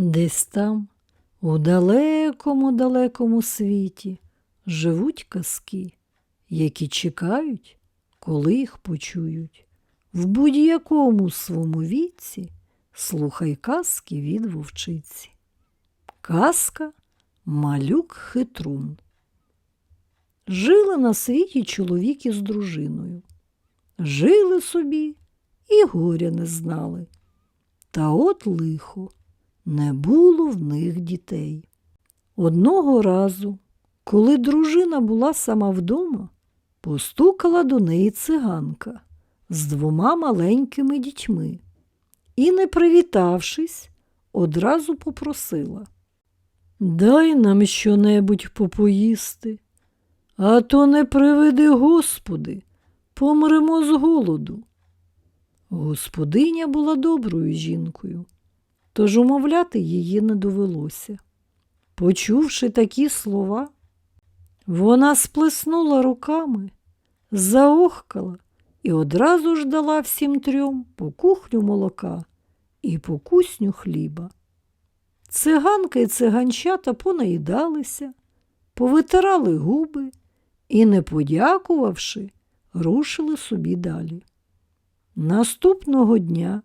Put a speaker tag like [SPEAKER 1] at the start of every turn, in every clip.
[SPEAKER 1] Десь там, у далекому далекому світі, живуть казки, які чекають, коли їх почують. В будь-якому своєму віці слухай казки від вовчиці. Казка Малюк Хитрун. Жили на світі чоловік із дружиною. Жили собі і горя не знали. Та от лихо, не було в них дітей. Одного разу, коли дружина була сама вдома, постукала до неї циганка з двома маленькими дітьми і, не привітавшись, одразу попросила Дай нам щонебудь попоїсти, а то не приведи, Господи, помремо з голоду. Господиня була доброю жінкою, тож умовляти її не довелося. Почувши такі слова, вона сплеснула руками, заохкала і одразу ж дала всім трьом по кухню молока і по кусню хліба. Циганка і циганчата понаїдалися, повитирали губи і, не подякувавши, рушили собі далі. Наступного дня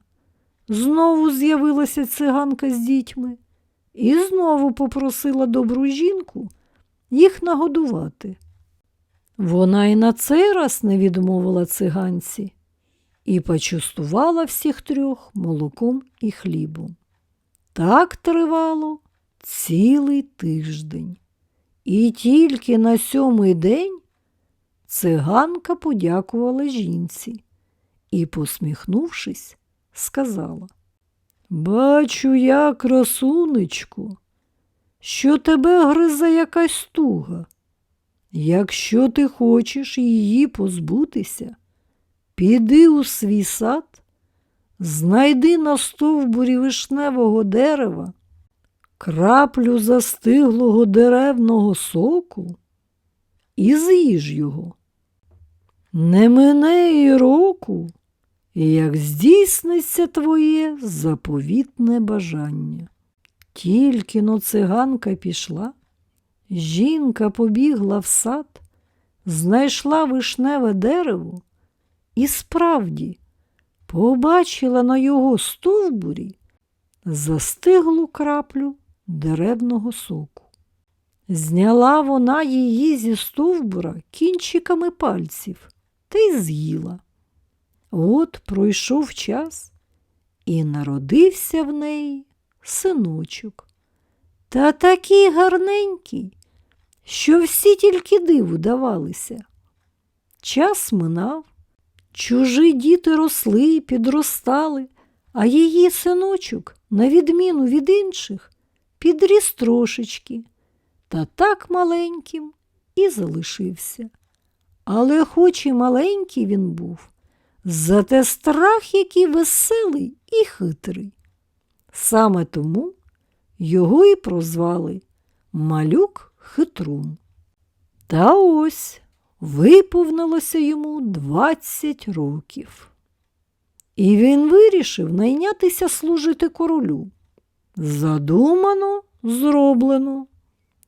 [SPEAKER 1] знову з'явилася циганка з дітьми і знову попросила добру жінку їх нагодувати. Вона і на цей раз не відмовила циганці і почастувала всіх трьох молоком і хлібом. Так тривало цілий тиждень. І тільки на сьомий день циганка подякувала жінці і, посміхнувшись, сказала Бачу я, красунечку, що тебе гризе якась туга. Якщо ти хочеш її позбутися, піди у свій сад, знайди на стовбурі вишневого дерева краплю застиглого деревного соку і з'їж його. Не мине і року, як здійсниться твоє заповітне бажання. Тільки но циганка пішла, жінка побігла в сад, знайшла вишневе дерево і справді побачила на його стовбурі застиглу краплю деревного соку. Зняла вона її зі стовбура кінчиками пальців та й з'їла. От пройшов час, і народився в неї синочок. Та такий гарненький, що всі тільки диву давалися. Час минав, чужі діти росли, підростали, а її синочок, на відміну від інших, підріс трошечки, та так маленьким і залишився. Але хоч і маленький він був, зате страх який веселий і хитрий. Саме тому його і прозвали Малюк Хитрун. Та ось виповнилося йому двадцять років. І він вирішив найнятися служити королю. Задумано, зроблено.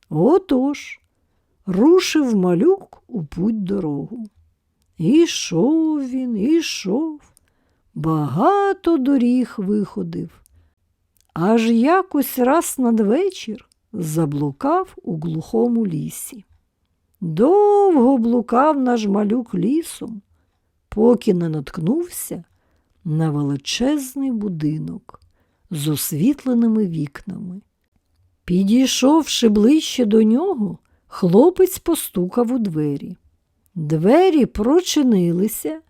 [SPEAKER 1] Отож, рушив малюк у путь дорогу. Ішов він, ішов, багато доріг виходив. Аж якось раз надвечір заблукав у глухому лісі. Довго блукав наш малюк лісом, поки не наткнувся на величезний будинок з освітленими вікнами. Підійшовши ближче до нього, хлопець постукав у двері. Двері прочинилися,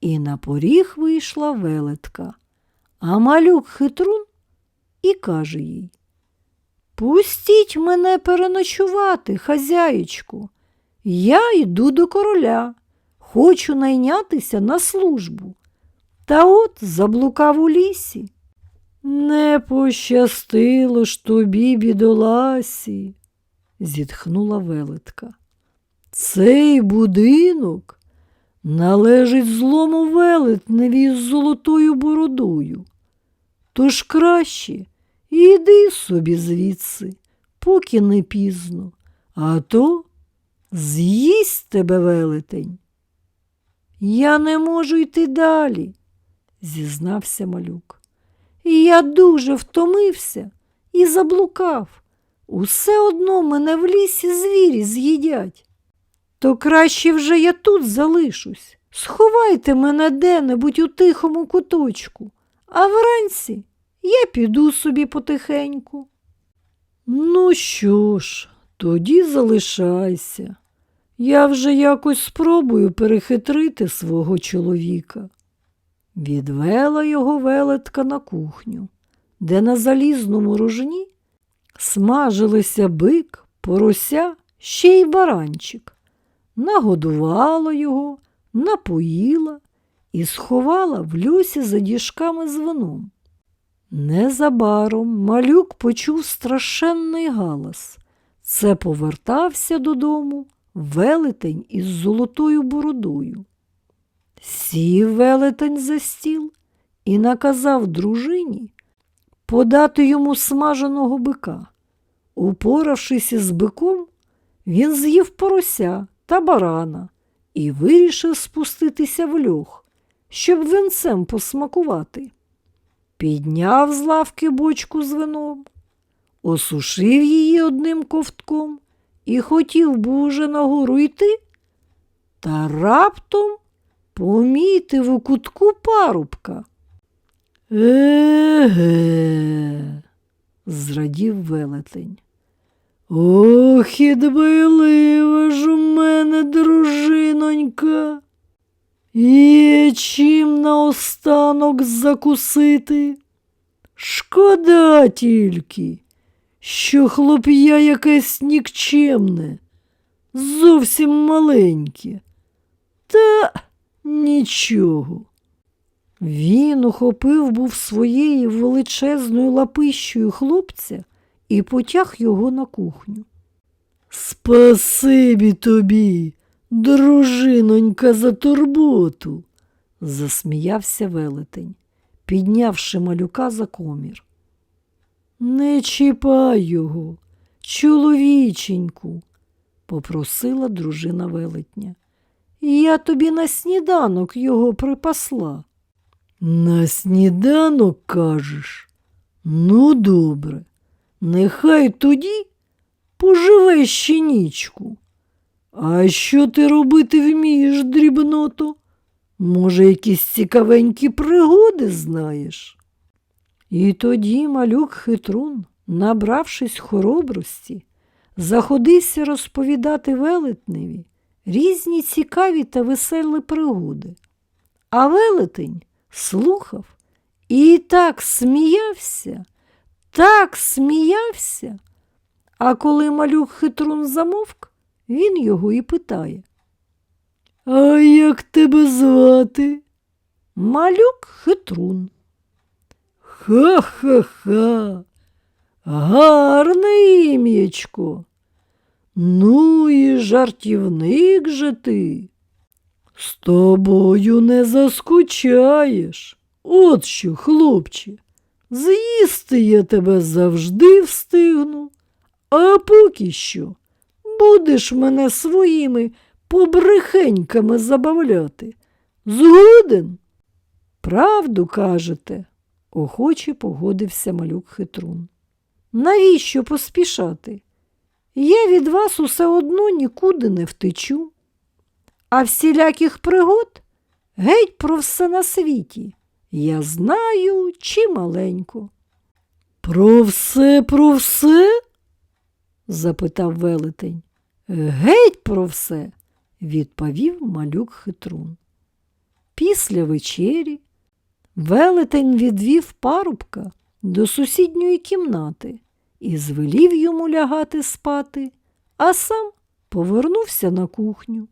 [SPEAKER 1] і на поріг вийшла велетка, а малюк хитрун і каже їй Пустіть мене переночувати, хазяєчку. Я йду до короля, хочу найнятися на службу. Та от заблукав у лісі. Не пощастило ж тобі, бідоласі, зітхнула велетка. Цей будинок належить злому велетневі з золотою бородою. Тож краще Іди собі звідси, поки не пізно, а то з'їсть тебе велетень. Я не можу йти далі, зізнався малюк. Я дуже втомився і заблукав. Усе одно мене в лісі звірі з'їдять. То краще вже я тут залишусь. Сховайте мене де-небудь у тихому куточку, а вранці я піду собі потихеньку. Ну що ж, тоді залишайся. Я вже якось спробую перехитрити свого чоловіка. Відвела його велетка на кухню, де на залізному ружні смажилися бик, порося, ще й баранчик. Нагодувала його, напоїла і сховала в люсі за діжками з вином. Незабаром малюк почув страшенний галас. Це повертався додому велетень із золотою бородою. Сів велетень за стіл і наказав дружині подати йому смаженого бика. Упоравшись із биком, він з'їв порося та барана і вирішив спуститися в льох, щоб винцем посмакувати. Підняв з лавки бочку з вином, осушив її одним ковтком і хотів би уже нагору йти, та раптом помітив у кутку парубка. Еге, зрадів велетень. Ох, і дбайлива ж у мене дружинонька. Є чим наостанок закусити. Шкода тільки, що хлоп'я якесь нікчемне, зовсім маленьке. Та нічого. Він ухопив був своєю величезною лапищею хлопця і потяг його на кухню. Спасибі тобі, дружинонька, за турботу, засміявся велетень, піднявши малюка за комір. Не чіпай його, чоловіченьку, попросила дружина велетня. Я тобі на сніданок його припасла. На сніданок кажеш? Ну, добре, нехай тоді поживе ще. А що ти робити вмієш, дрібното? Може, якісь цікавенькі пригоди знаєш? І тоді малюк хитрун, набравшись хоробрості, заходився розповідати велетневі різні цікаві та веселі пригоди. А велетень слухав і так сміявся, так сміявся. А коли малюк хитрун замовк, він його і питає. А як тебе звати? Малюк хитрун. Ха-ха-ха. Гарне ім'ячко. Ну і жартівник же ти. З тобою не заскучаєш. От що, хлопче, з'їсти я тебе завжди встигну, а поки що будеш мене своїми побрехеньками забавляти. Згоден? Правду кажете, охоче погодився малюк хитрун. Навіщо поспішати? Я від вас усе одно нікуди не втечу. А всіляких пригод геть про все на світі. Я знаю чималенько. Про все, про все? запитав велетень. Геть про все, відповів малюк хитрун. Після вечері велетень відвів парубка до сусідньої кімнати і звелів йому лягати спати, а сам повернувся на кухню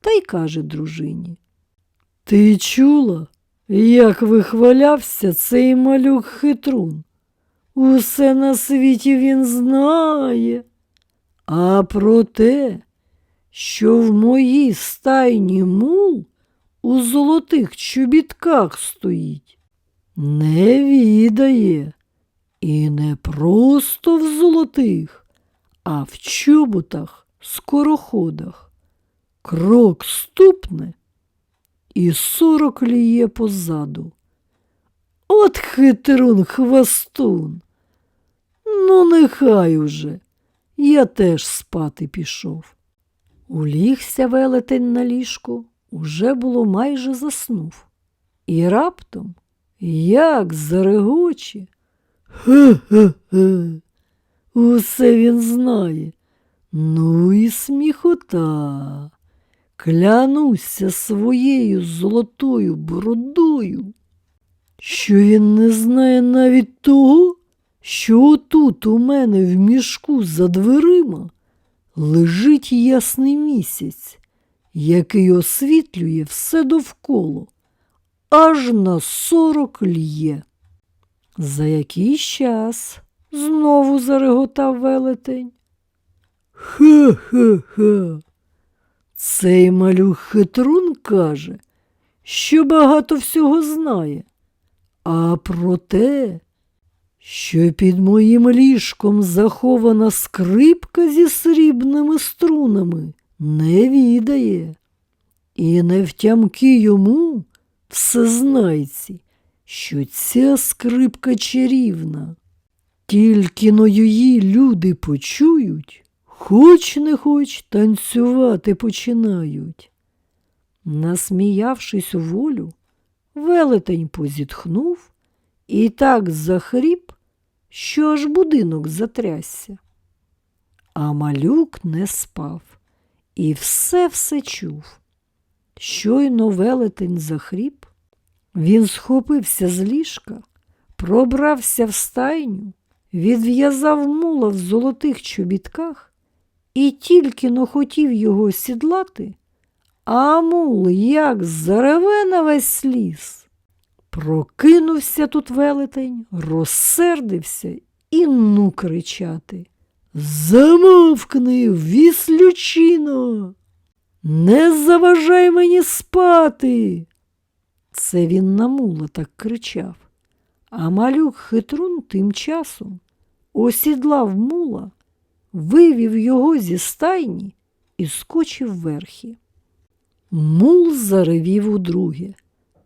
[SPEAKER 1] та й каже дружині. Ти чула, як вихвалявся цей малюк хитрун? Усе на світі він знає. А про те, що в моїй стайні мул у золотих чобітках стоїть, не відає. І не просто в золотих, а в чоботах скороходах. Крок ступне і сорок ліє позаду. От хитрун хвостун. Ну, нехай уже. Я теж спати пішов. Улігся велетень на ліжко, уже було майже заснув. І раптом, як зарегоче. Ге-ге-ге. Усе він знає. Ну і сміхота. Клянуся своєю золотою бородою, що він не знає навіть того, що отут у мене в мішку за дверима лежить ясний місяць, який освітлює все довкола, аж на сорок лє. За якийсь час знову зареготав велетень. Ха-ха-ха. Цей малюк хитрун каже, що багато всього знає, а про те, що під моїм ліжком захована скрипка зі срібними струнами, не відає. І не втямки йому, всезнайці, що ця скрипка чарівна. Тільки но її люди почують, хоч не хоч танцювати починають. Насміявшись у волю, велетень позітхнув і так захріп, що аж будинок затрясся. А малюк не спав і все все чув. Щойно велетень захріп, він схопився з ліжка, пробрався в стайню, відв'язав мула в золотих чобітках і тільки но хотів його сідлати, а мул як зареве на весь ліс. Прокинувся тут велетень, розсердився і ну кричати. Замовкни, віслючино, не заважай мені спати. Це він на мула так кричав. А малюк хитрун тим часом осідлав мула, вивів його зі стайні і скочив верхи. Мул заревів удруге,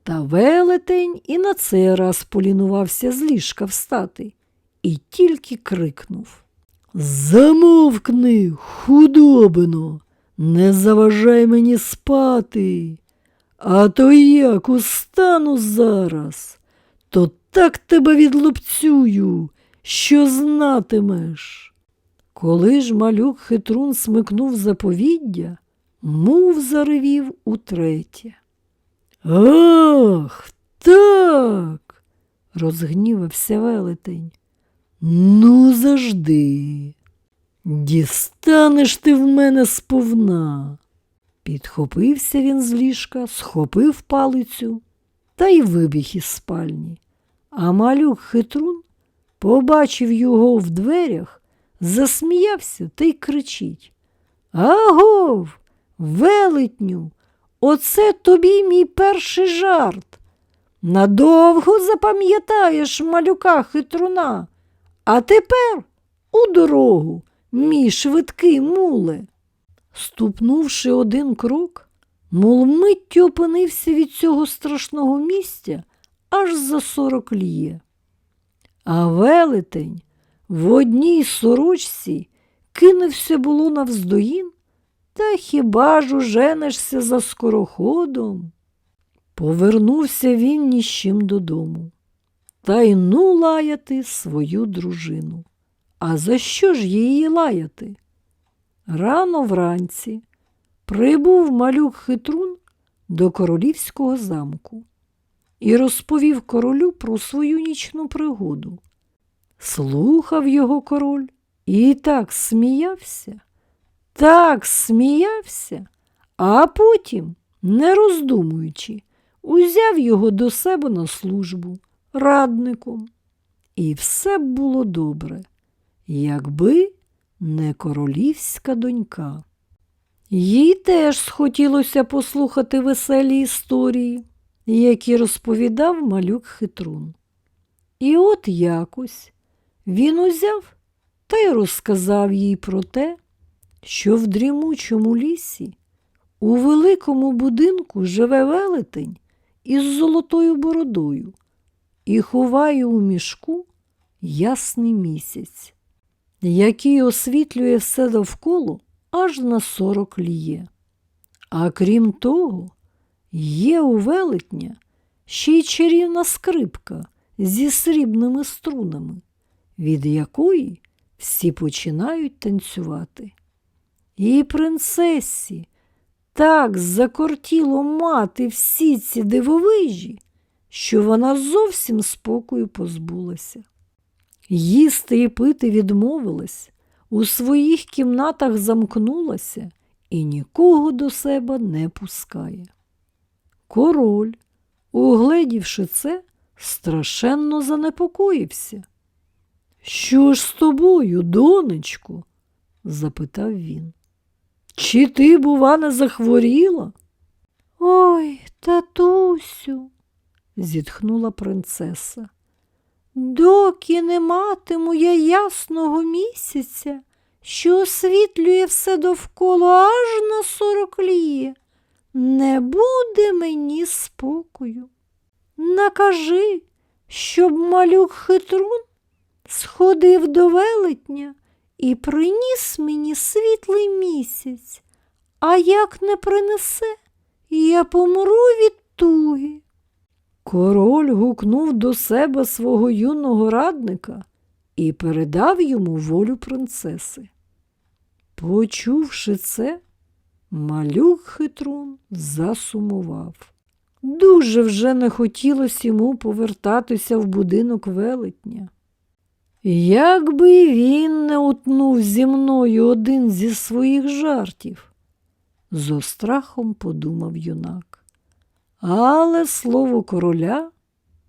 [SPEAKER 1] та велетень і на цей раз полінувався з ліжка встати і тільки крикнув Замовкни, худобино, не заважай мені спати, а то як устану зараз, то так тебе відлупцюю, що знатимеш. Коли ж малюк хитрун смикнув заповіддя, мов заревів утретє. Ах, так, розгнівався велетень. Ну, завжди. Дістанеш ти в мене сповна. Підхопився він з ліжка, схопив палицю та й вибіг із спальні. А малюк хитрун побачив його в дверях, засміявся та й кричить. Агов, велетню, оце тобі мій перший жарт. Надовго запам'ятаєш малюка хитруна, а тепер у дорогу, мій швидкий муле. Ступнувши один крок, мул миттю опинився від цього страшного місця аж за сорок ліє. А велетень в одній сорочці кинувся було навздоїн, та хіба ж уженешся за скороходом? Повернувся він ні з чим додому. Та й ну лаяти свою дружину. А за що ж її лаяти? Рано вранці прибув малюк хитрун до королівського замку і розповів королю про свою нічну пригоду. Слухав його король і так сміявся, так сміявся, а потім, не роздумуючи, узяв його до себе на службу радником. І все б було добре, якби не королівська донька. Їй теж схотілося послухати веселі історії, які розповідав малюк хитрун. І от якось він узяв та й розказав їй про те, що в дрімучому лісі у великому будинку живе велетень із золотою бородою і ховає у мішку ясний місяць, який освітлює все довкола аж на сорок ліє. А крім того, є у велетня ще й чарівна скрипка зі срібними струнами, від якої всі починають танцювати. І принцесі так закортіло мати всі ці дивовижі, що вона зовсім спокою позбулася. Їсти і пити відмовилась, у своїх кімнатах замкнулася і нікого до себе не пускає. Король, угледівши це, страшенно занепокоївся. Що ж з тобою, донечко? запитав він. Чи ти, бува, не захворіла? Ой, татусю, зітхнула принцеса. Доки не матиму я ясного місяця, що освітлює все довкола аж на сорок ліє, не буде мені спокою. Накажи, щоб малюк хитрун сходив до велетня і приніс мені світлий місяць, а як не принесе, я помру від туги. Король гукнув до себе свого юного радника і передав йому волю принцеси. Почувши це, малюк хитрун засумував. Дуже вже не хотілося йому повертатися в будинок велетня. Якби він не утнув зі мною один зі своїх жартів, з острахом подумав юнак. Але слово короля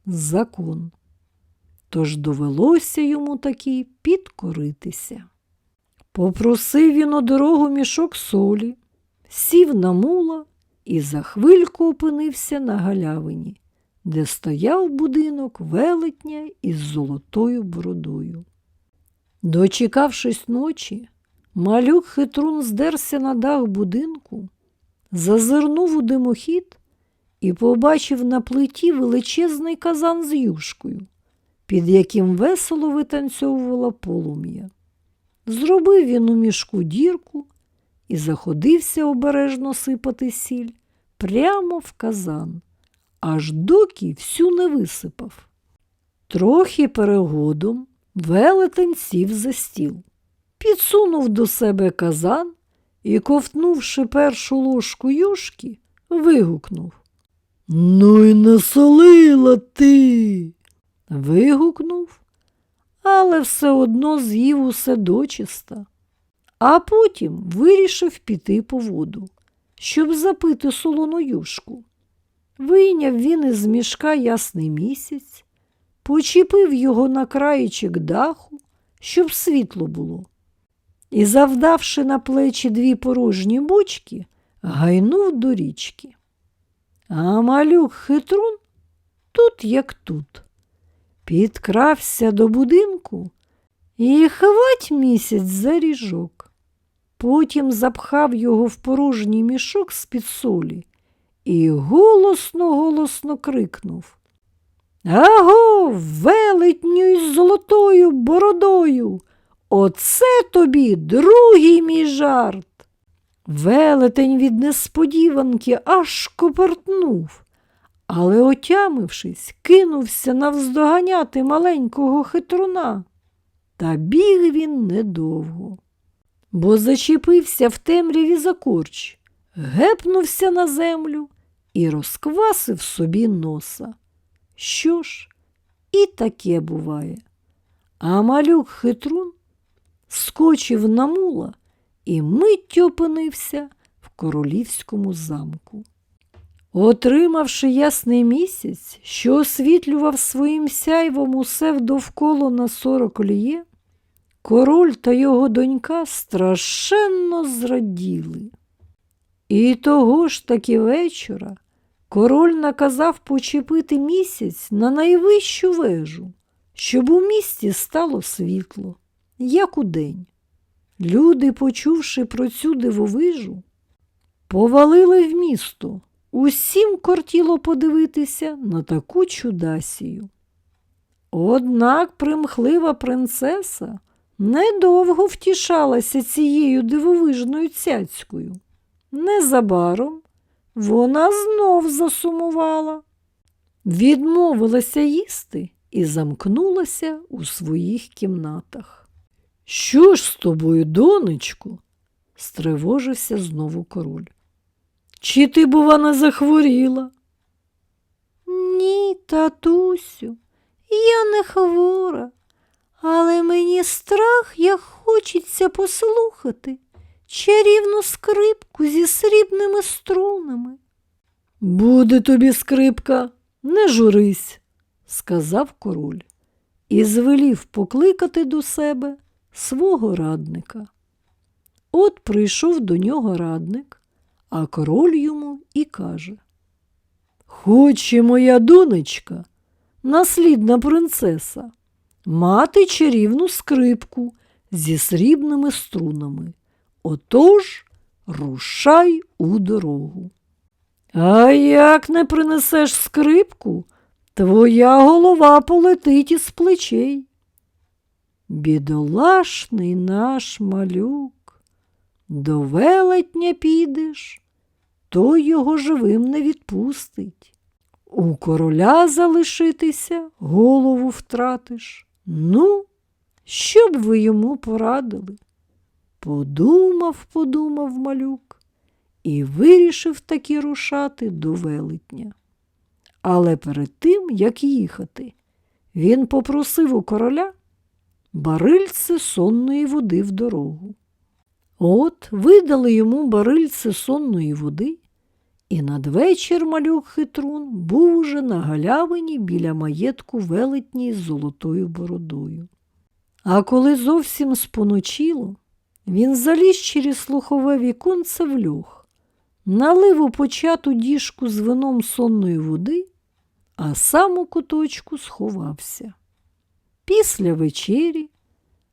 [SPEAKER 1] закон. Тож довелося йому таки підкоритися. Попросив він у дорогу мішок солі, сів на мула і за хвильку опинився на галявині, де стояв будинок велетня із золотою бородою. Дочекавшись ночі, малюк хитрун здерся на дах будинку, зазирнув у димохід і побачив на плиті величезний казан з юшкою, під яким весело витанцьовувала полум'я. Зробив він у мішку дірку і заходився обережно сипати сіль прямо в казан, аж доки всю не висипав. Трохи перегодом велетень сів за стіл, підсунув до себе казан і, ковтнувши першу ложку юшки, вигукнув. Ну й насолила ти. Вигукнув, але все одно з'їв усе дочиста, а потім вирішив піти по воду, щоб запити солону юшку. Вийняв він із мішка ясний місяць, почепив його на краєчик даху, щоб світло було, і, завдавши на плечі дві порожні бочки, гайнув до річки. А малюк хитрун тут як тут. Підкрався до будинку і хвать місяць за ріжок. Потім запхав його в порожній мішок з-під солі і голосно-голосно крикнув. Аго, велетню із золотою бородою! Оце тобі другий мій жарт. Велетень від несподіванки аж копертнув, але, отямившись, кинувся навздоганяти маленького хитруна. Та біг він недовго, бо зачепився в темряві за корч, гепнувся на землю і розквасив собі носа. Що ж, і таке буває. А малюк хитрун скочив на мула і миттю опинився в королівському замку. Отримавши ясний місяць, що освітлював своїм сяйвом усе довкола на сорок ліє, король та його донька страшенно зраділи. І того ж таки вечора король наказав почепити місяць на найвищу вежу, щоб у місті стало світло, як удень. Люди, почувши про цю дивовижу, повалили в місто. Усім кортіло подивитися на таку чудасію. Однак примхлива принцеса недовго втішалася цією дивовижною цяцькою. Незабаром вона знов засумувала, відмовилася їсти і замкнулася у своїх кімнатах. Що ж з тобою, донечко? стривожився знову король. Чи ти, бува, не захворіла? Ні, татусю, я не хвора, але мені страх, як хочеться послухати чарівну скрипку зі срібними струнами. Буде тобі скрипка, не журись, сказав король і звелів покликати до себе свого радника. От прийшов до нього радник, а король йому і каже Хоче моя донечка, наслідна принцеса, мати чарівну скрипку зі срібними струнами. Отож рушай у дорогу. А як не принесеш скрипку, твоя голова полетить із плечей. Бідолашний наш малюк, до велетня підеш, той його живим не відпустить. У короля залишитися голову втратиш. Ну, що б ви йому порадили? Подумав, подумав малюк і вирішив таки рушати до велетня. Але перед тим, як їхати, він попросив у короля барильце сонної води в дорогу. От видали йому барильце сонної води, і надвечір малюк хитрун був уже на галявині біля маєтку велетні з золотою бородою. А коли зовсім споночило, він заліз через слухове віконце в льох, налив у почату діжку з вином сонної води, а сам у куточку сховався. Після вечері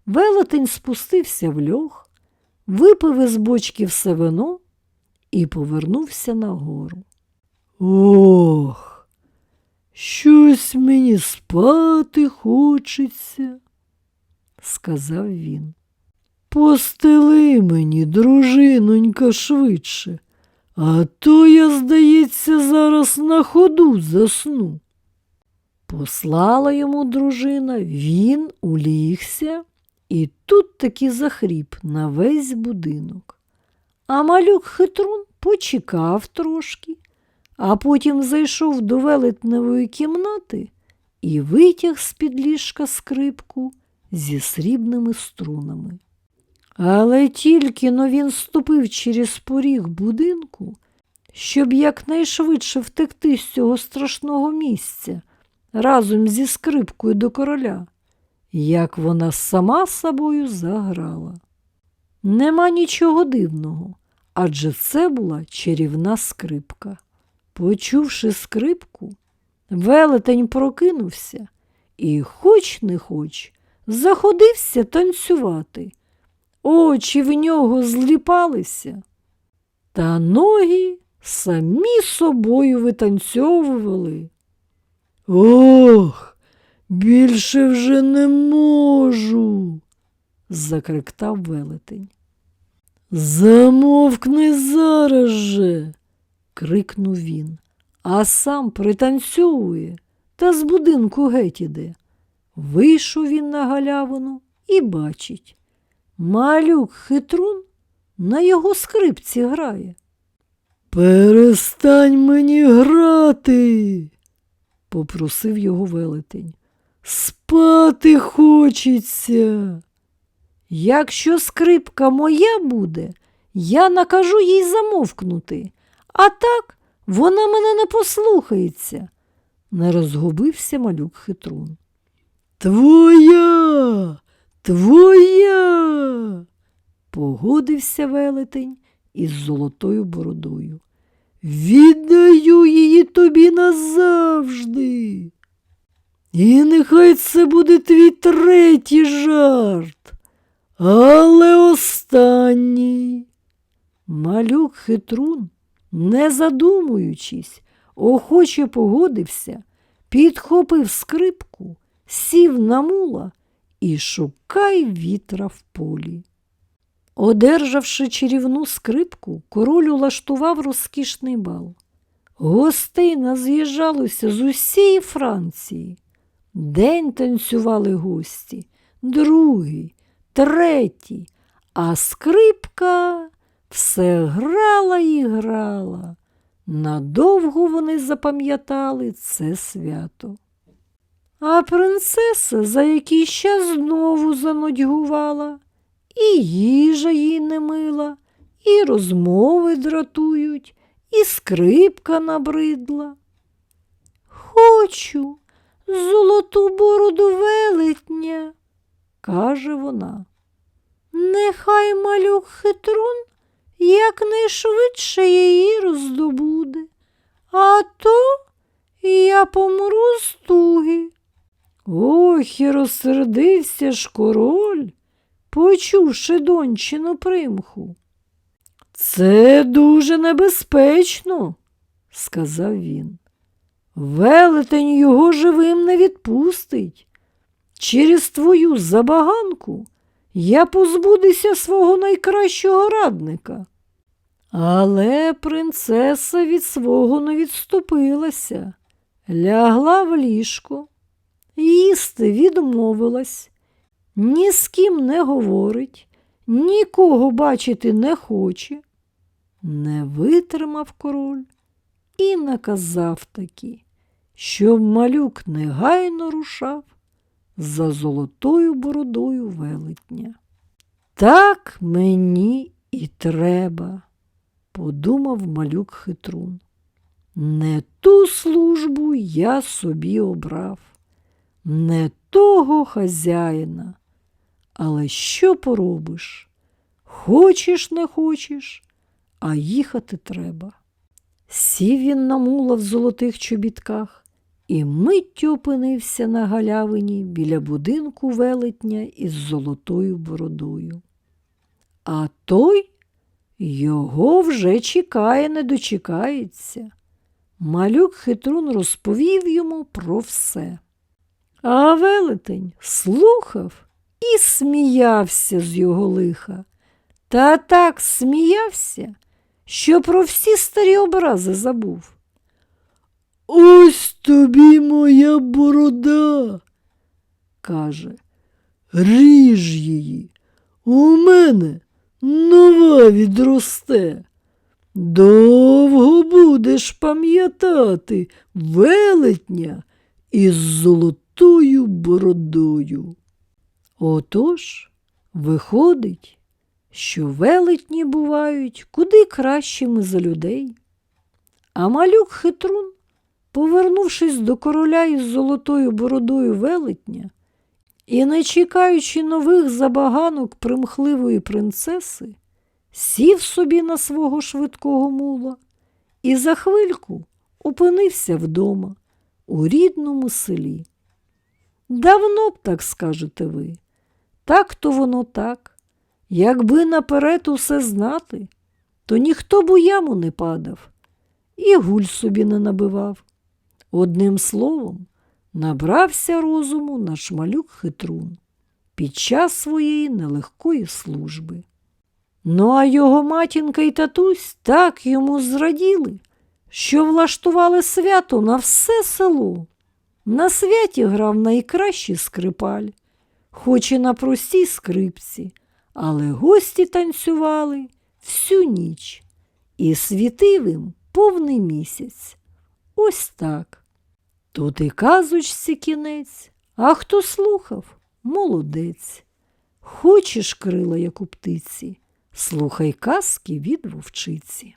[SPEAKER 1] велетень спустився в льох, випив із бочки все вино і повернувся нагору. Ох, щось мені спати хочеться, сказав він. Постели мені, дружинонька, швидше, а то я, здається, зараз на ходу засну. Послала йому дружина, він улігся і тут таки захріп на весь будинок. А малюк хитрун почекав трошки, а потім зайшов до велетневої кімнати і витяг з-під ліжка скрипку зі срібними струнами. Але тільки но він ступив через поріг будинку, щоб якнайшвидше втекти з цього страшного місця разом зі скрипкою до короля, як вона сама собою заграла. Нема нічого дивного, адже це була чарівна скрипка. Почувши скрипку, велетень прокинувся і, хоч не хоч, заходився танцювати. Очі в нього зліпалися, та ноги самі собою витанцьовували. Ох, більше вже не можу, закриктав велетень. Замовкни зараз же, крикнув він, а сам пританцьовує та з будинку геть іде. Вийшов він на галявину і бачить. Малюк хитрун на його скрипці грає. Перестань мені грати, попросив його велетень. Спати хочеться. Якщо скрипка моя буде, я накажу їй замовкнути, а так вона мене не послухається, не розгубився малюк хитрун. Твоя, твоя, погодився велетень із золотою бородою. Віддаю її тобі назавжди. І нехай це буде твій третій жарт, але останній. Малюк хитрун, не задумуючись, охоче погодився, підхопив скрипку, сів на мула і шукай вітра в полі. Одержавши чарівну скрипку, король улаштував розкішний бал. Гостей наз'їжджалося з усієї Франції. День танцювали гості, другий, третій, а скрипка все грала і грала. Надовго вони запам'ятали це свято. А принцеса за якийсь час знову занудьгувала, і їжа їй не мила, і розмови дратують, і скрипка набридла. Хочу золоту бороду велетня, каже вона. Нехай малюк хитрун якнайшвидше її роздобуде, а то я помру з туги. Ох, і розсердився ж король, почувши дончину примху. Це дуже небезпечно, сказав він. Велетень його живим не відпустить. Через твою забаганку я позбудуся свого найкращого радника. Але принцеса від свого не відступилася, лягла в ліжко, їсти відмовилась, ні з ким не говорить, нікого бачити не хоче. Не витримав король і наказав таки, щоб малюк негайно рушав за золотою бородою велетня. Так мені і треба, подумав малюк хитрун. Не ту службу я собі обрав, не того хазяїна. Але що поробиш? Хочеш, не хочеш, а їхати треба. Сів він на мула в золотих чобітках і миттю опинився на галявині біля будинку велетня із золотою бородою. А той його вже чекає, не дочекається. Малюк хитрун розповів йому про все. А велетень слухав і сміявся з його лиха. Та так сміявся, що про всі старі образи забув. Ось тобі моя борода, каже, ріж її, у мене нова відросте. Довго будеш пам'ятати велетня із золотою бородою. Отож, виходить, що велетні бувають куди кращими за людей. А малюк хитрун, повернувшись до короля із золотою бородою велетня і не чекаючи нових забаганок примхливої принцеси, сів собі на свого швидкого мула і за хвильку опинився вдома у рідному селі. Давно б так скажете ви, так то воно так. Якби наперед усе знати, то ніхто б у яму не падав і гуль собі не набивав. Одним словом, набрався розуму наш малюк хитрун під час своєї нелегкої служби. Ну, а його матінка і татусь так йому зраділи, що влаштували свято на все село. На святі грав найкращий скрипаль, хоч і на простій скрипці, але гості танцювали всю ніч і світив їм повний місяць. Ось так. Тут і казочці кінець, а хто слухав молодець. Хочеш крила, як у птиці, слухай казки від вовчиці.